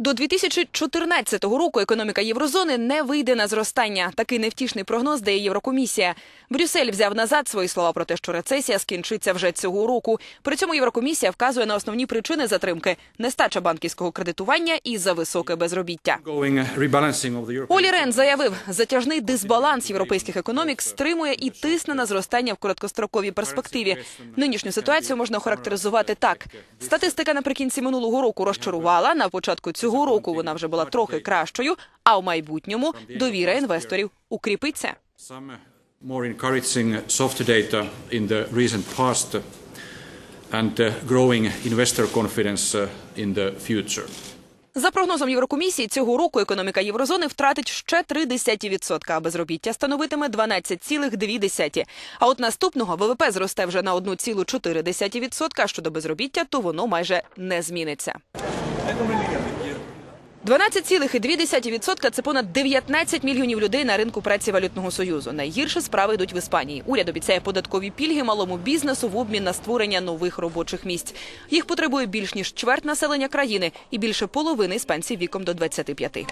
До 2014 року економіка єврозони не вийде на зростання. Такий невтішний прогноз дає Єврокомісія. Брюссель взяв назад свої слова про те, що рецесія скінчиться вже цього року. При цьому Єврокомісія вказує на основні причини затримки: нестача банківського кредитування і зависоке безробіття. Going rebalancing of Олі Рен заявив, затяжний дисбаланс європейських економік стримує і тисне на зростання в короткостроковій перспективі. Нинішню ситуацію можна охарактеризувати так: статистика наприкінці минулого року розчарувала. На початку цього року вона вже була трохи кращою. А в майбутньому довіра інвесторів укріпиться. more encouraging soft data in the recent past uh, and uh, growing investor confidence in the future. За прогнозом Єврокомісії, цього року економіка єврозони втратить ще 0,3%, а безробіття становитиме 12,2%. А от наступного ВВП зросте вже на 1,4%, а щодо безробіття, то воно майже не зміниться. 12,2% – це понад 19 мільйонів людей на ринку праці валютного союзу. Найгірше справи йдуть в Іспанії. Уряд обіцяє податкові пільги малому бізнесу в обмін на створення нових робочих місць. Їх потребує більш ніж чверть населення країни і більше половини іспанців віком до 25.